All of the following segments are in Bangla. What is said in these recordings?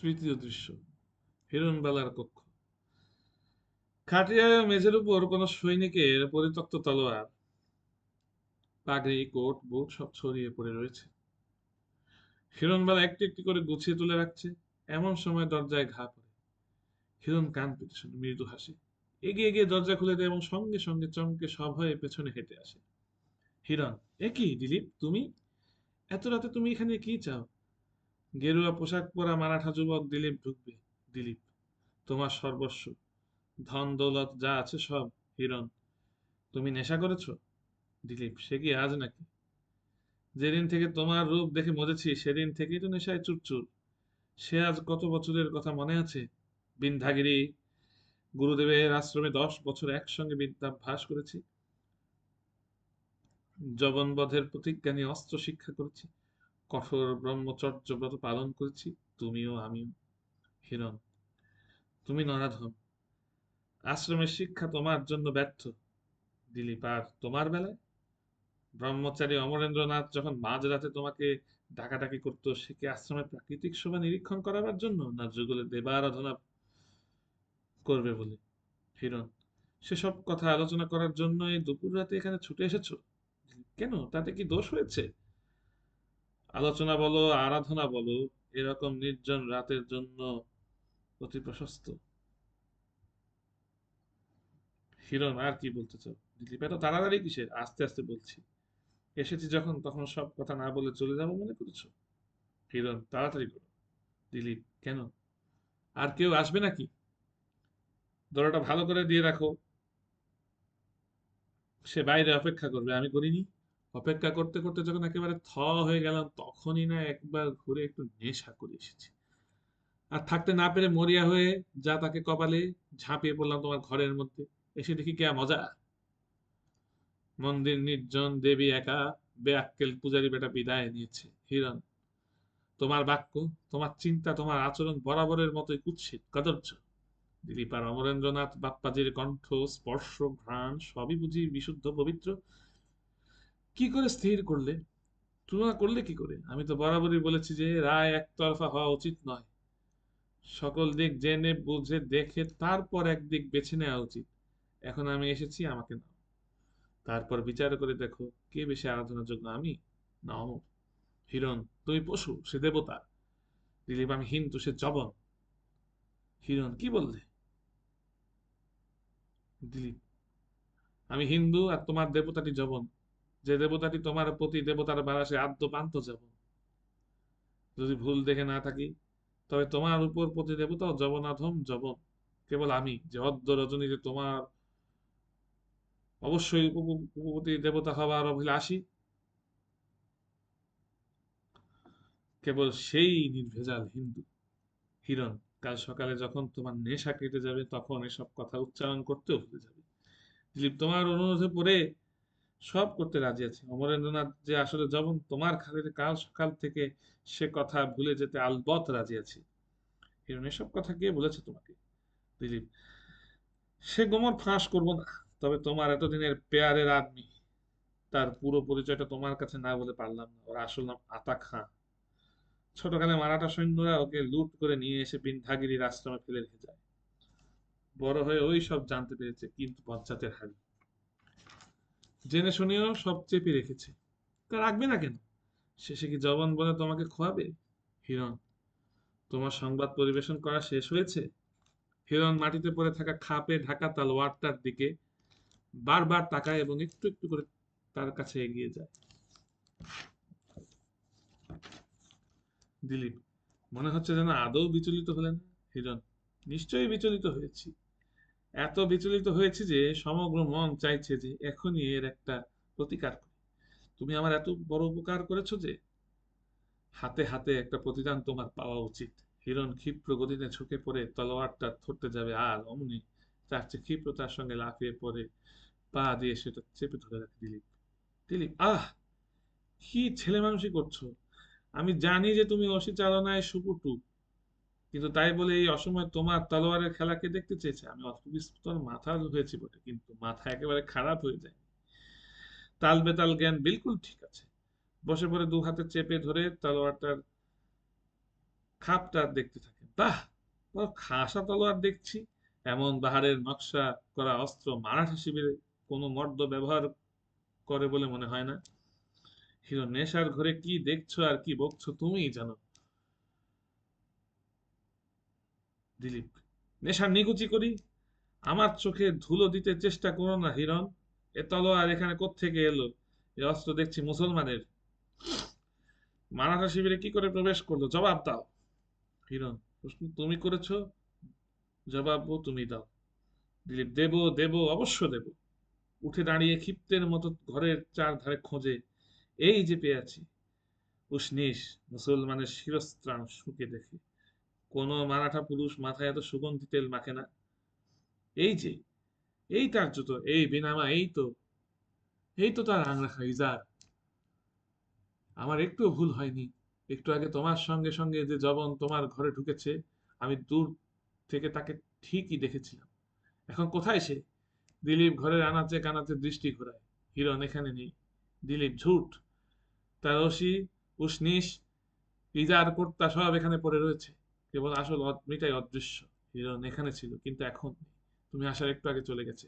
তৃতীয় দৃশ্য, হিরণবেলার কক্ষ। খাটিয়া মেঝের উপর কোন সৈনিকের পরিত্যক্ত তলোয়ার, পাগড়ি, কোট, বুট সব ছড়িয়ে পড়ে রয়েছে। হিরণবেলা একটি একটি করে গুছিয়ে তুলে রাখছে, এমন সময় দরজায় ঘা পড়ে। হিরণ কান পেতে মৃদু হাসি। এগিয়ে গিয়ে দরজা খুলে দেয় এবং সঙ্গে সঙ্গে চমকে সভয়ে পেছনে হেঁটে আসে। হিরণ এ কি দিলীপ, তুমি? এত রাতে তুমি এখানে কি চাও? গেরুয়া পোশাক পরা মারাঠা যুবক দিলীপ ঢুকবে। দিলীপ, তোমার সর্বস্ব। ধন দৌলত যা আছে সব হিরণ। তুমি নেশা করেছ? দিলীপ, সে কি আজ নাকি? যেদিন থেকে তোমার রূপ দেখে মজেছি, সেদিন থেকেই তো নেশায় চুরচুর। সে আজ কত বছরের কথা মনে আছে? বিন্ধাগিরি গুরুদেবের আশ্রমে দশ বছর একসঙ্গে বিদ্যাভ্যাস করেছি। জবনবধের প্রতিজ্ঞা নিয়ে অস্ত্র শিক্ষা করেছি। কঠোর ব্রহ্মচর্য ব্রত পালন করেছি, তুমিও, আমিও। হিরণ, তুমি নরাধম। আশ্রমের শিক্ষা তোমার জন্য ব্যর্থ। দিলীপ, আর তোমার বেলায়? ব্রহ্মচারী অমরেন্দ্রনাথ যখন মাঝরাতে তোমাকে ডাকাডাকি করতো, সে কি আশ্রমের প্রাকৃতিক শোভা নিরীক্ষণ করাবার জন্য, না যুগলে দেবারাধনা করবে বলে? হিরণ, সেসব কথা আলোচনা করার জন্য এই দুপুর রাতে এখানে ছুটে এসেছ? কেন? তাতে কি দোষ হয়েছে? আলোচনা বলো, আরাধনা বলো, এরকম নির্জন রাতের জন্য অতি প্রশস্ত। হিরণ, আর কি বলতে চাও? দিলীপ, এত তাড়াতাড়ি কিসের? আস্তে আস্তে বলছি। এসেছি যখন, তখন সব কথা না বলে চলে যাব মনে করেছ? হিরণ, তাড়াতাড়ি করো দিলীপ, কেন? আর কেউ আসবে নাকি? দরজাটা ভালো করে দিয়ে রাখো। সে বাইরে অপেক্ষা করবে, আমি করিনি। অপেক্ষা করতে করতে যখন একেবারে থ হয়ে গেলাম, তখনই না একবার ঘুরে একটু নেশা করে এসেছি। আর থাকতে না পেরে মরিয়া হয়ে যা তাকে কপালে ঝাঁপিয়ে পড়লাম তোমার ঘরের মধ্যে। এসে দেখি কে মজা। মন্দির নির্জন, দেবী একা, বেআক্কেল পূজারী বেটা বিদায় নিয়েছে। হিরণ, তোমার বাক্য, তোমার চিন্তা, তোমার আচরণ বরাবরের মতোই কুৎসিত কদর্য দিলীপ আর অমরেন্দ্রনাথ বাপ্পাজির কণ্ঠ, স্পর্শ, ঘ্রাণ, সবই বুঝি বিশুদ্ধ, পবিত্র। কি করে স্থির করলে? তুলনা করলে কি করে? আমি তো বরাবরই বলেছি যে রায় একতরফা হওয়া উচিত নয়। সকল দিক জেনে, বুঝে, দেখে, তারপর একদিক বেছে নেওয়া উচিত। এখন আমি এসেছি, আমাকে নাও। তারপর বিচার করে দেখো, কে বেশি আরাধনার যোগ্য আমি? না অমর হিরণ তুমি পশু, সে দেবতা। দিলীপ, আমি হিন্দু, সে জবন। হিরণ, কি বললে? দিলীপ, আমি হিন্দু আর তোমার দেবতাটি জবন। যে দেবতাটি তোমার প্রতি দেবতার বারাসে আদ্য পান্ত যাব। যদি ভুল দেখে না থাকি, তবে তোমার উপর প্রতি দেবতাও জবনাধম জবন কেবল আমি, যে অদ্য রজনীতে তোমার অবশ্যই উপপতি দেবতা হবার অভিলাষী। কেবল সেই নির্ভেজাল হিন্দু, হিরণ, কাল সকালে যখন তোমার নেশা কেটে যাবে, তখন এসব কথা উচ্চারণ করতেও ভুলে যাবে। দিলীপ, তোমার অনুরোধে পড়ে সব করতে রাজি আছে। অমরেন্দ্রনাথ যে আসলে যখন তোমার খাতিরে কাল সকাল থেকে সে কথা ভুলে যেতে আলবত রাজি আছি। হিরণ, এসব কথা কে বলেছে তোমাকে? দিলীপ, সে গোমর ফাঁস করব না। তবে তোমার এতদিনের পেয়ারের আদমি, তার পুরো পরিচয়টা তোমার কাছে না বলে পারলাম না। ওর আসল নাম আতা খাঁ। ছোটকালে মারাঠা সৈন্যরা ওকে লুট করে নিয়ে এসে বিন্ধাগিরির আশ্রমে ফেলে রেখে যায়। বড় হয়ে ওই সব জানতে পেরেছে কিন্তু পঞ্চায়েতের হাড়ি। জেনে শুনেও সব চেপে রেখেছে। তা রাখবে না কেন? শেষে কি জবান বলে তোমাকে খোয়াবে? হিরণ, তোমার সংবাদ পরিবেশন করা শেষ হয়েছে? হিরণ মাটিতে পড়ে থাকা খাপে ঢাকা তালোয়ারটার দিকে বারবার তাকায় এবং একটু একটু করে তার কাছে এগিয়ে যায়। দিলীপ, মনে হচ্ছে যেন আদৌ বিচলিত হলেন। হিরণ, নিশ্চয়ই বিচলিত হয়েছি। এত বিচলিত হয়েছে যে সমগ্র মন চাইছে যে এখনই এর একটা প্রতিকার করি। তুমি আমার এত বড় উপকার করেছ যে হাতে হাতে একটা প্রতিদান তোমার পাওয়া উচিত। হিরণ ক্ষিপ্র গতিতে ঝুঁকে পড়ে তলোয়ারটা ধরতে যাবে আর অমনি তার চেয়ে ক্ষিপ্রতার সঙ্গে লাফিয়ে পড়ে পা দিয়ে সেটা চেপে ধরে রাখে দিলীপ। দিলীপ, আহ, কি ছেলে মানুষই করছ? আমি জানি যে তুমি অসি চালনায় সুপুটু। কিন্তু তাই বলে এই অসময় তোমার তলোয়ারের খেলাকে দেখতে চেয়েছে? আমি অল্পবিস্তর মাথা হয়েছি বটে, কিন্তু মাথা একেবারে খারাপ হয়ে যায়। তাল বেতাল জ্ঞান বিলকুল ঠিক আছে। বসে পড়ে দু হাতে চেপে ধরে তলোয়ারটার খাপটা দেখতে থাকেন বাহ! খাসা তলোয়ার দেখছি। এমন বাহারের নকশা করা অস্ত্র মারাঠা শিবিরে কোনো মর্দ ব্যবহার করে বলে মনে হয় না। হিরো নেশার ঘরে কি দেখছ আর কি বকছো তুমিই জানো? দিলীপ। নেশার নিকুচি করি। আমার চোখে ধুলো দিতে চেষ্টা করো না, হিরণ। এ তলোয়ার এখানে কোত্থেকে এলো? এ অস্ত্র দেখছি মুসলমানের। মারাঠা শিবিরে কি করে প্রবেশ করল? জবাব দাও। হিরণ, প্রশ্ন তুমি করেছ? জবাবও তুমি দাও। দিলীপ, দেব দেব, অবশ্য দেব। উঠে দাঁড়িয়ে ক্ষিপ্তের মতো ঘরের চার ধারে খোঁজে। এই যে পেয়েছি। উষ্ণিস মুসলমানের শিরস্ত্রাণ শুকে দেখে। কোন মারাঠা পুরুষ মাথায় এত সুগন্ধি তেল মাখে না। এই যে, এই তার জুতো এই বিনামা, এই তো এই তো তার আংরাখা ইজার আমার একটুও ভুল হয়নি। একটু আগে তোমার সঙ্গে সঙ্গে যে জবন তোমার ঘরে ঢুকেছে, আমি দূর থেকে তাকে ঠিকই দেখেছিলাম। এখন কোথায় সে? দিলীপ ঘরের আনাচে কানাচে দৃষ্টি ঘোরায়। হিরণ এখানে নেই। দিলীপ ঝুট। তার রশি উষ্ণিস ইজার, কর্তা সব এখানে পড়ে রয়েছে। কেবল আসল অদ্মিটাই অদৃশ্য। হিরণ এখানে ছিল, কিন্তু এখন তুমি আসার একটু আগে চলে গেছে।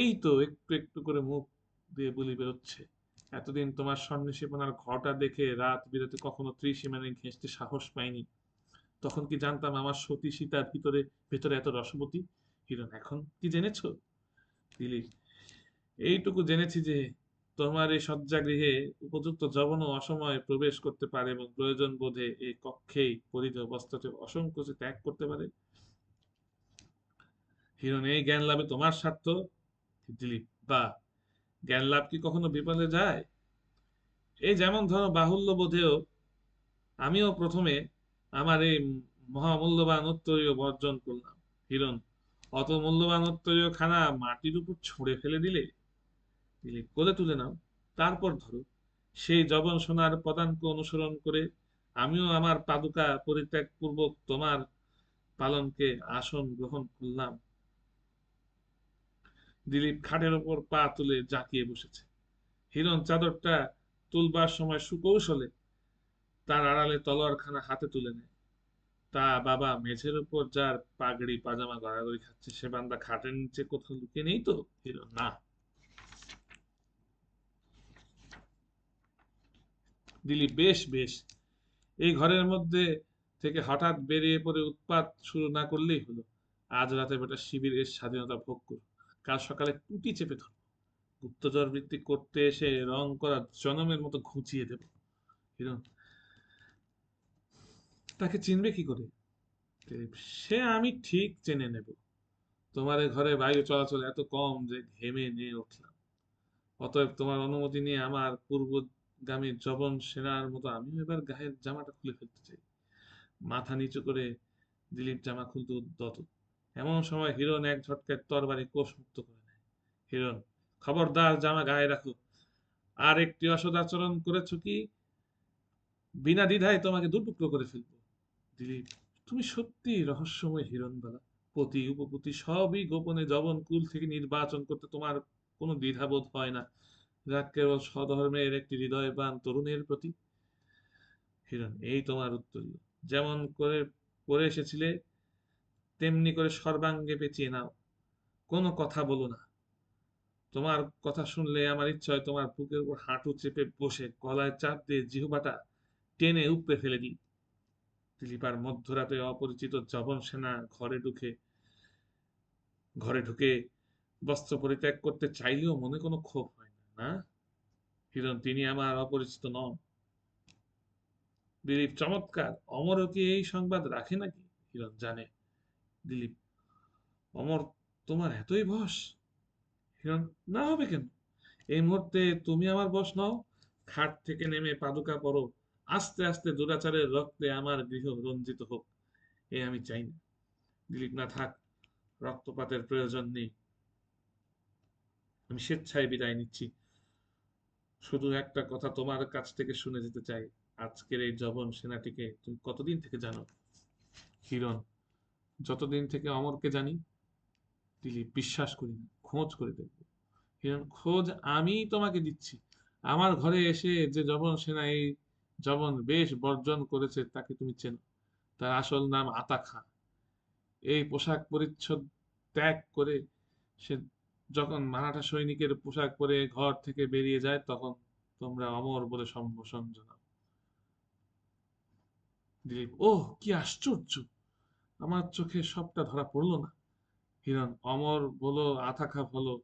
এই তো একটু একটু করে মুখ দিয়ে বলি বেরোচ্ছে। এতদিন তোমার সন্ন্যাসীপনার ঘটা দেখে রাত বিরতে কখনো ত্রিসীমানে ঘেঁষতে সাহস পাইনি। তখন কি জানতাম আমার সতী সীতার ভিতরে, ভেতরে এত রসবতী? হিরণ, এখন কি জেনেছো? দিলীপ, এইটুকু জেনেছি যে তোমার এই শয্যাগৃহে উপযুক্ত যবন অসময়ে প্রবেশ করতে পারে এবং প্রয়োজন বোধে এই কক্ষেই পরিধেয় বস্ত্রতে অসংকোচে ত্যাগ করতে পারে। হিরণ, এই জ্ঞান লাভে তোমার স্বার্থ? দিলীপ বা জ্ঞান লাভ কি কখনো বিপদে যায়? এই যেমন ধরো বাহুল্য বোধেও আমিও প্রথমে আমার এই মহামূল্যবান উত্তরীয় বর্জন করলাম। হিরণ, অত মূল্যবান উত্তরীয় খানা মাটির উপর ছুঁড়ে ফেলে দিলে? কোলে তুলে নাও। তারপর ধরো সেই জবন সোনার পদাঙ্ক অনুসরণ করে আমিও আমার পাদুকা পরিত্যাগ পূর্বক তোমার পালনকে আসন গ্রহণ করলাম। দিলীপ খাটের ওপর পা তুলে জাঁকিয়ে বসেছে। হিরণ চাদরটা তুলবার সময় সুকৌশলে তার আড়ালে তলোয়ারখানা হাতে তুলে নেয়। তা বাবা মেঝের উপর যার পাগড়ি পাজামা গড়াগড়ি খাচ্ছে, সে বান্দা খাটের নিচে কোথাও লুকিয়ে নেই তো? হিরণ, না। দিলীপ বেশ বেশ। এই ঘরের মধ্যে থেকে হঠাৎ বেরিয়ে পড়ে উৎপাত শুরু না করলেই হলো। আজ রাতে বেটা শিবিরের স্বাধীনতা ভোগ করো কাল সকালে টুটি চেপে ধরো গুপ্তচর বৃত্তি করতে এসে রং করা জনমের মতো ঘুচিয়ে দেব। তাকে চিনবে কি করে? সে আমি ঠিক চেনে নেব। তোমার ঘরে বায়ু চলাচল এত কম যে ঘেমে নিয়ে উঠলাম। অতএব তোমার অনুমতি নিয়ে আমার পূর্বগামী জবন সেনার মতো আমিও এবার গায়ের জামাটা খুলে ফেলতে চাই। মাথা নিচু করে দিলীপ জামা খুলতে উদ্যত। এমন সময় হিরণ এক ঝটকায় তরবারি কোষ মুক্ত করে নেয়। হিরণ, খবরদার জামা গায়ে রাখো। আর একটি অসদাচরণ করেছ কি? বিনা দ্বিধায় তোমাকে দুটুকরো করে ফেলব। দিলীপ, তুমি সত্যি রহস্যময় হিরণবালা। পতি, উপপতি সবই গোপনে জবন কুল থেকে নির্বাচন করতে তোমার কোনো দ্বিধাবোধ হয় না। যা কেবল স্বধর্মের একটি হৃদয়বান তরুণের প্রতি। হিরণ, এই তোমার উত্তরীয় যেমন করে পড়ে এসেছিলে, তেমনি করে সর্বাঙ্গে পেঁচিয়ে নাও। কোনো কথা বলো না। তোমার কথা শুনলে আমার ইচ্ছা হয় তোমার বুকের উপর হাঁটু চেপে বসে গলায় চাপ দিয়ে জিহবাটা টেনে উপড়ে ফেলে দিই। দিলীপার মধ্যরাতে অপরিচিত জবন সেনা ঘরে ঢুকে ঘরে ঢুকে বস্ত্র পরিত্যাগ করতে চাইলেও মনে কোনো ক্ষোভ হয়? হিরণ তিনি আমার অপরিচিত নন। দিলীপ, চমৎকার। অমরও কি এই সংবাদ রাখে নাকি? হিরণ জানে। দিলীপ, অমর তোমার এতই বস। হিরণ না হবে কেন? এই মুহূর্তে তুমি আমার বস নও। খাট থেকে নেমে পাদুকা পরো। আস্তে আস্তে দুরাচারের রক্তে আমার গৃহ রঞ্জিত হোক। এ আমি চাই না। দিলীপ, না থাক। রক্তপাতের প্রয়োজন নেই। আমি স্বেচ্ছায় বিদায় নিচ্ছি। শুধু একটা কথা তোমার কাছ থেকে শুনে যেতে চাই। আজকের এই জবন সেনাটিকে তুমি কতদিন থেকে জানো? হিরণ যতদিন থেকে অমরকে জানি, দিলীপ, বিশ্বাস করি না, খোঁজ করে দেখব। হিরণ খোঁজ আমি তোমাকে দিচ্ছি। আমার ঘরে এসে যে জবন সেনা, এই জবন বেশ বর্জন করেছে, তাকে তুমি চেনো। তার আসল নাম আতাখা। এই পোশাক পরিচ্ছদ ত্যাগ করে সে যখন মারাঠা সৈনিকের পোশাক পরে ঘর থেকে বেরিয়ে যায়, তখন তোমরা অমর বলে সম্বোধন জানাও। দিলীপ, ওহ, কি আশ্চর্য! আমার চোখে সবটা ধরা পড়ল না। হিরণ, অমর বলো আথাখা বলো,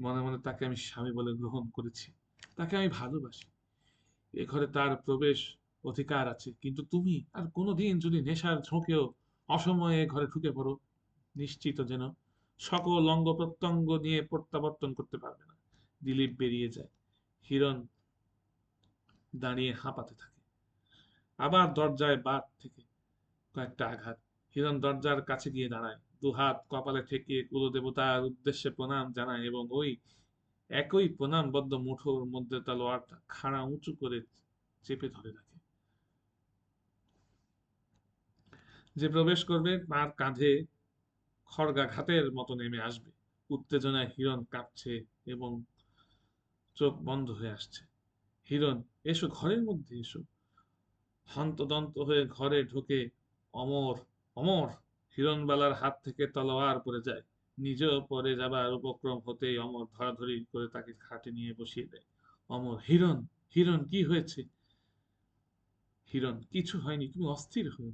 মনে মনে তাকে আমি স্বামী বলে গ্রহণ করেছি। তাকে আমি ভালোবাসি। এ ঘরে তার প্রবেশ অধিকার আছে। কিন্তু তুমি আর কোনোদিন যদি নেশার ঝোঁকেও অসময়ে ঘরে ঢুকে পড়ো, নিশ্চিত যেন সকল অঙ্গ প্রত্যঙ্গ নিয়ে প্রত্যাবর্তন করতে পারবে না। দিলীপ বেরিয়ে যায়। হিরণ দাঁড়িয়ে হাঁপাতে থাকে। আবার দরজায় বাদ থেকে কয়েকটা আঘাত। হিরণ দরজার কাছে গিয়ে দাঁড়ায়। দুহাত কপালে ঠেকিয়ে কুলদেবতার উদ্দেশ্যে প্রণাম জানায় এবং ওই একই প্রণামবদ্ধ মুঠোর মধ্যে তলোয়ারটা খাড়া উঁচু করে চেপে ধরে রাখে। যে প্রবেশ করবে তার কাঁধে খড়গাঘাতের মতো নেমে আসবে। উত্তেজনায় হিরণ কাঁপছে এবং চোখ বন্ধ হয়ে আসছে। হিরণ, এসো ঘরের মধ্যে এসো। হন্তদন্ত হয়ে ঘরে ঢুকে অমর অমর। হিরণবালার হাত থেকে তলোয়ার পড়ে যায়। নিজেও পরে যাবার উপক্রম হতেই অমর ধরাধরি করে তাকে খাটে নিয়ে বসিয়ে দেয়। অমর, হিরণ হিরণ, কি হয়েছে? হিরণ, কিছু হয়নি, তুমি অস্থির হও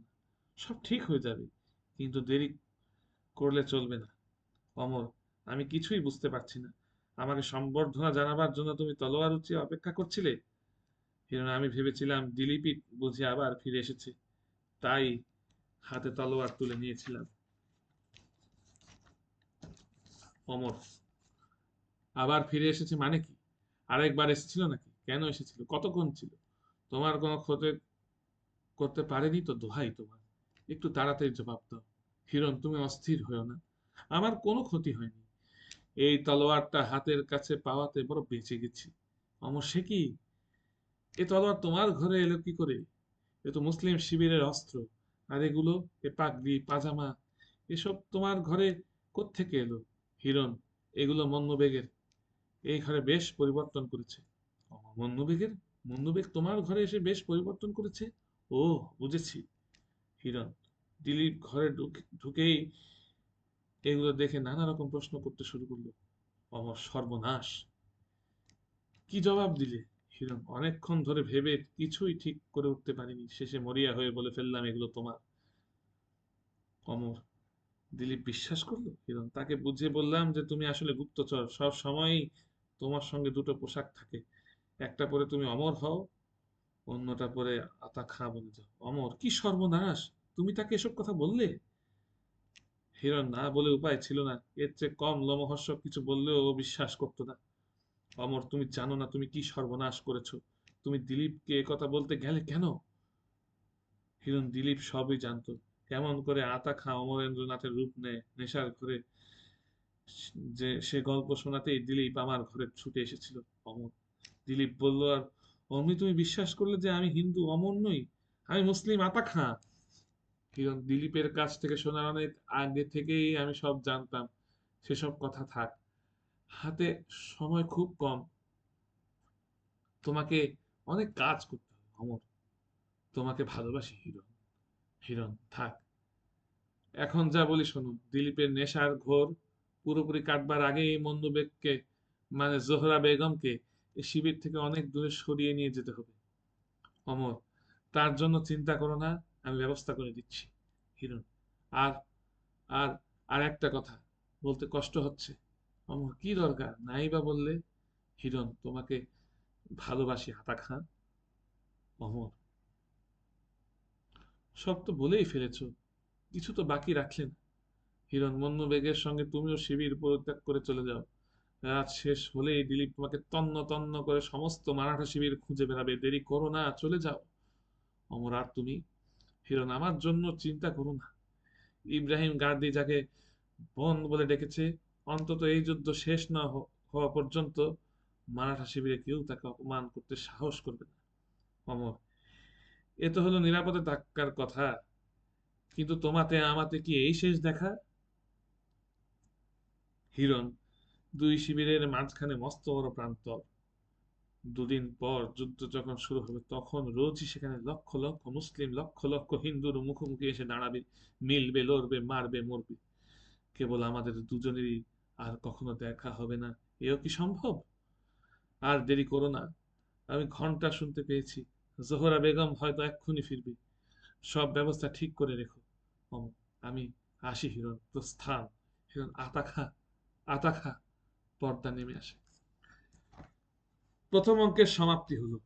সব ঠিক হয়ে যাবে, কিন্তু দেরি করলে চলবে না। অমর, আমি কিছুই বুঝতে পারছি না। আমাকে সম্বর্ধনা জানাবার জন্য তুমি তলোয়ার উঁচিয়ে অপেক্ষা করছিলে? হিরণ, আমি ভেবেছিলাম দিলীপই বুঝে আবার ফিরে এসেছে। তাই হাতে তলোয়ার তুলে নিয়েছিলাম। অমর, আবার ফিরে এসেছে মানে কি? আরেকবার এসেছিল নাকি? কেন এসেছিল? কতক্ষণ ছিল? তোমার কোনো ক্ষতি করতে পারেনি তো দোহাই তোমার একটু তাড়াতাড়ি জবাব দাও। হিরণ, তুমি অস্থির হয়েও না। আমার কোনো ক্ষতি হয়নি। এই তলোয়ারটা হাতের কাছে পাওয়াতে বড় বেঁচে গেছি। অমর, সে কি? এ তলোয়ার তোমার ঘরে এলো কি করে? এ তো মুসলিম শিবিরের অস্ত্র। আর এগুলো, এ পাগড়ি, পাজামা, এসব তোমার ঘরে কোত্থেকে এলো? হিরণ, এগুলো মন্নবেগের। এই ঘরে বেশ পরিবর্তন করেছে। মন্নবেগের? মন্নবেগ তোমার ঘরে এসে বেশ পরিবর্তন করেছে? ও, বুঝেছি। হিরণ দিলীপ ঘরে ঢুকেই এগুলো দেখে নানা রকম প্রশ্ন করতে শুরু করল। অমর সর্বনাশ। কি জবাব দিলে হিরণ? অনেকক্ষণ ধরে ভেবে কিছুই ঠিক করে উঠতে পারিনি। শেষে মরিয়া হয়ে বলে ফেললাম, এগুলো তোমার। অমর দিলীপ বিশ্বাস করল? হিরণ, তাকে বুঝিয়ে বললাম যে তুমি আসলে গুপ্তচর। সব সময়ই তোমার সঙ্গে দুটো পোশাক থাকে। একটা পরে তুমি অমর হও, অন্যটা পরে আতা খা বলে যাও। অমর, কি সর্বনাশ! তুমি তাকে এসব কথা বললে? হিরণ না বলে উপায় ছিল না। এর চেয়ে কম লোমহর্ষক কিছু বললেও ও বিশ্বাস করতো না। অমর, তুমি জানো না তুমি কি সর্বনাশ করেছ। তুমি দিলীপকে কথা বলতে গেলে কেন? হিরণ দিলীপ সবই জানতো। কেমন করে আতা খা অমরেন্দ্রনাথের রূপ নেয়, নেশার ঘরে যে সে গল্প শোনাতেই দিলীপ আমার ঘরে ছুটে এসেছিল। অমর, দিলীপ বলল, আর অমনি তুমি বিশ্বাস করলে যে আমি হিন্দু, অমর নই। আমি মুসলিম আতা খা। হিরণ দিলীপের কাছ থেকে শোনার অনেক আগে থেকেই আমি সব জানতাম। সেসব কথা থাক। হাতে সময় খুব কম। তোমাকে অনেক কাজ করতে হবে, অমর। তোমাকে ভালোবাসি, হিরণ। হিরণ, থাক। এখন যা বলি শোনো দিলীপের নেশার ঘোর পুরোপুরি কাটবার আগেই মন্দবেগকে মানে জোহরা বেগমকে শিবির থেকে অনেক দূরে সরিয়ে নিয়ে যেতে হবে। অমর, তার জন্য চিন্তা করো না। আমি ব্যবস্থা করে দিচ্ছি, হিরণ। আর আর আর একটা কথা, বলতে কষ্ট হচ্ছে। অমর কি দরকার? নাই বা বললে, হিরণ, তোমাকে ভালোবাসি, হাতা খান। অমর। সব তো বলেই ফেলেছ, কিছু তো বাকি রাখলেন হিরণ, মন্য বেগের সঙ্গে তুমিও শিবির পরিত্যাগ করে চলে যাও। রাত শেষ হলেই দিলীপ তোমাকে তন্ন তন্ন করে সমস্ত মারাঠা শিবির খুঁজে বেড়াবে। দেরি করো না, চলে যাও। অমর, আর তুমি? হিরণ আমার জন্য চিন্তা করো না। ইব্রাহিম গার্দি যাকে বন বলে ডেকেছে, অন্তত এই যুদ্ধ শেষ না হওয়া পর্যন্ত মারাঠা শিবিরে কেউ তাকে অপমান করতে সাহস করবে না। অমর, এ তো হলো নিরাপদে থাকার কথা। কিন্তু তোমাতে, আমাতে কি এই শেষ দেখা? হিরণ, দুই শিবিরের মাঝখানে মস্ত বড় প্রান্তর। দুদিন পর যুদ্ধ যখন শুরু হবে, তখন রোজই সেখানে লক্ষ লক্ষ মুসলিম, লক্ষ লক্ষ হিন্দুর মুখোমুখি এসে দাঁড়াবে, মিলবে, লড়বে, মারবে, মরবে। কেবল আমাদের দুজনেরই আর কখনো দেখা হবে না। এও কি সম্ভব? আর দেরি করো না। আমি ঘণ্টা শুনতে পেয়েছি। জোহরা বেগম হয়তো এক্ষুনি ফিরবে। সব ব্যবস্থা ঠিক করে রেখো। আমি আসি হিরণ। প্রস্থান। হিরণ আতাখা আতাখা পর্দা নেমে আসে। প্রথম অঙ্কের সমাপ্তি হলো।